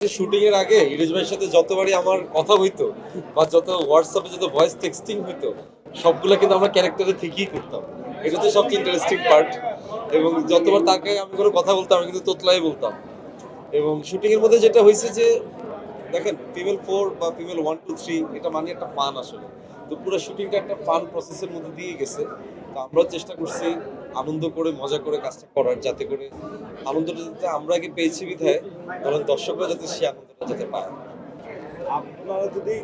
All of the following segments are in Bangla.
শুটিং এর আগে হিরোজ ভাইয়ের সাথে যতবারই আমার কথা হইতো বা যত হোয়াটসঅ্যাপে যত ভয়েস টেক্সটিং হইতো, সবগুলো কিন্তু আমরা ক্যারেক্টারে ঠিকই করতাম। এটা তো সবচেয়ে ইন্টারেস্টিং পার্ট এবং যতবার তাকে আমি কোনো কথা বলতাম, আমি কিন্তু তোতলাই বলতাম। এবং শুটিং এর মধ্যে যেটা হয়েছে যে, দেখেন ফিমেল ফোর বা ফিমেল ওয়ান টু থ্রি এটা মানে একটা ফান আসলে। তো পুরো শুটিংটা একটা ফান প্রসেসের মধ্যে দিয়ে গেছে। তো আমরাও চেষ্টা করছি আনন্দ করে, মজা করে কাজটা করার যাতে করে আনন্দটা যাতে আমরা আগে পেয়েছি বিধায়, ধরেন দর্শকরা যাতে সেই আনন্দটা যাতে পায়। আপনারা যদি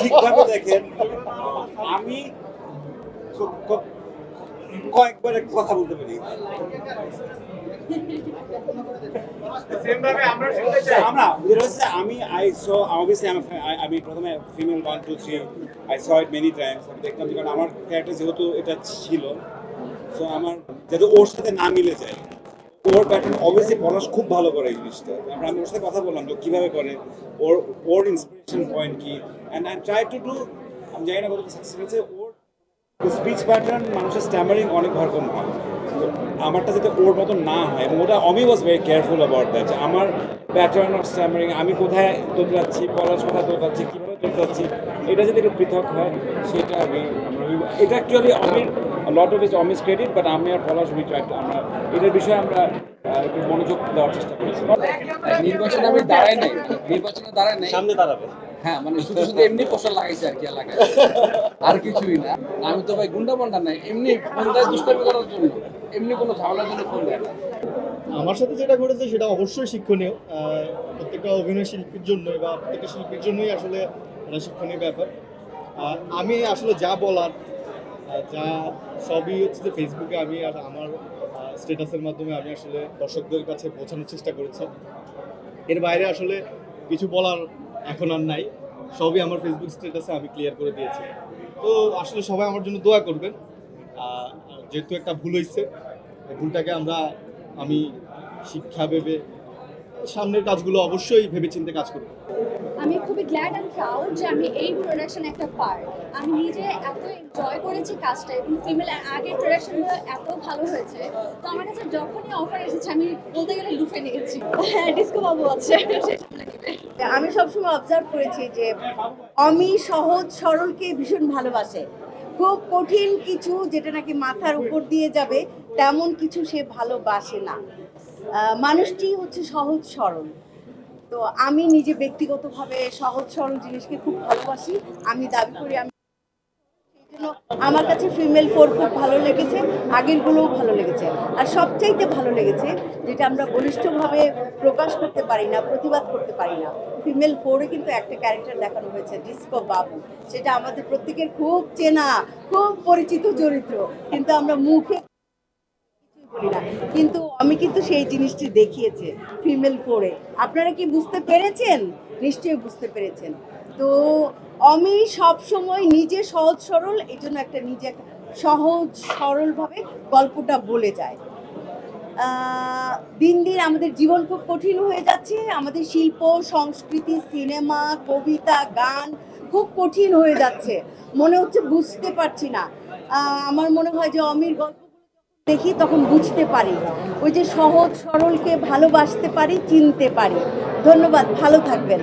ঠিকভাবে দেখেন, আমি কয়েকবার কথা বলতে পারি। আমি আই সো অবভিয়াসলি আমি প্রথমে female two I saw it many times আমি কারণ আমার যেহেতু এটা ছিল সো আমার যাতে ওর সাথে না মিলে যায়। ওর প্যাটার্ন অবভিয়াসলি পলাশ খুব ভালো করে জিনিসটা আমি ওর সাথে কথা বললাম ও কীভাবে করে, ওর ওর ইন্সপিরেশন পয়েন্ট কি and I try to do আমি জানি না কতটা সাকসেস হয়েছে স্পিচ প্যাটার্ন মানুষের স্ট্যামারিং অনেক রকম হয়। আমারটা যাতে ওর মতো না হয় এবং ওটা আমি was very careful about that আমার প্যাটার্ন অফ স্ট্যামারিং আমি কোথায় তোতলাচ্ছি পলাশ কোথায় তোতলাচ্ছি কীভাবে তোতলাচ্ছি এটা যদি একটু পৃথক হয় সেটা আমি আমরা- এটা অ্যাকচুয়ালি আমি lot of is অমিস credit but আমি আর পলাশ উই ট্রাই আমরা এটার বিষয়ে আমরা একটু মনোযোগ দেওয়ার চেষ্টা করেছি। নির্বাচনে আমি দাঁড়াই নাই নির্বাচনে দাঁড়াই নাই। সামনে দাঁড়াবে। হ্যাঁ মানে শুধু শুধু এমনি ফসল লাগাইছে আর কি এলাকায়। আর কিছুই না। আমি তো ভাই গুন্ডা পান্ডা নাই, এমনি ফোনটায় দুষ্টামি করার জন্য, এমনি কোনো ঝামেলার জন্য ফোন। আমার সাথে যেটা ঘটেছে সেটা অবশ্যই শিক্ষণীয়। প্রত্যেকটা অভিনয় শিল্পীর জন্য বা প্রত্যেকটা শিল্পীর জন্যই আসলে এটা শিক্ষণীয় ব্যাপার। আমি আসলে যা বলার যা সবই হচ্ছে যে ফেসবুকে আমি আর আমার স্ট্যাটাসের মাধ্যমে আমি আসলে দর্শকদের কাছে পৌঁছানোর চেষ্টা করেছি। এর বাইরে আসলে কিছু বলার এখন আর নাই। সবই আমার ফেসবুক স্ট্যাটাসে আমি ক্লিয়ার করে দিয়েছি। তো আসলে সবাই আমার জন্য দোয়া করবেন। যেহেতু একটা ভুল হয়েছে ভুলটাকে আমরা, আমি শিক্ষা ভেবে সামনের কাজগুলো অবশ্যই ভেবেচিন্তে কাজ করব। আমি খুবই গ্ল্যাড অ্যান্ড প্রাউড যে আমি এই প্রোডাকশন একটা পার্ট আমি নিজে এত এনজয় করেছি কাজটা এবং ফিমেল আগের প্রোডাকশনগুলো এত ভালো হয়েছে। তো আমার কাছে যখনই অফার এসেছে, আমি বলতে গেলে লুফে নিয়েছি। হ্যাঁ ডিস্কো বাবু আছে। আমি সবসময় অবজার্ভ করেছি যে অমি, সহজ, সরলকে ভীষণ ভালোবাসে। খুব কঠিন কিছু যেটা নাকি মাথার উপর দিয়ে যাবে, তেমন কিছু সে ভালোবাসে না। মানুষটি হচ্ছে সহজ, সরল। তো আমি নিজে ব্যক্তিগতভাবে সহজ সরল জিনিসকে খুব ভালোবাসি। আমি দাবি করি আমি আমার কাছে ফিমেল ফোর খুব ভালো লেগেছে, আগেরগুলোও ভালো লেগেছে। আর সবচাইতে ভালো লেগেছে যেটা আমরা ঘনিষ্ঠভাবে প্রকাশ করতে পারি না, প্রতিবাদ করতে পারি না ফিমেল ফোরে কিন্তু একটা ক্যারেক্টার দেখানো হয়েছে ডিস্কো বাবু সেটা আমাদের প্রত্যেকের খুব চেনা, খুব পরিচিত চরিত্র। কিন্তু আমরা মুখে বলি না কিন্তু আমি কিন্তু সেই জিনিসটি দেখিয়েছে ফিমেল ফোরে। আপনারা কি বুঝতে পেরেছেন? নিশ্চয়ই বুঝতে পেরেছেন। তো আমি সব সময় নিজে সহজ সরল, এই জন্য একটা নিজে সহজ সরলভাবে গল্পটা বলে যায় দিন দিন আমাদের জীবন খুব কঠিন হয়ে যাচ্ছে। আমাদের শিল্প, সংস্কৃতি, সিনেমা, কবিতা, গান খুব কঠিন হয়ে যাচ্ছে। মনে হচ্ছে বুঝতে পারছি না। আমার মনে হয় যে অমির যখন দেখি, তখন বুঝতে পারি। ওই যে সহজ, সরলকে ভালোবাসতে পারি, চিনতে পারি। ধন্যবাদ, ভালো থাকবেন।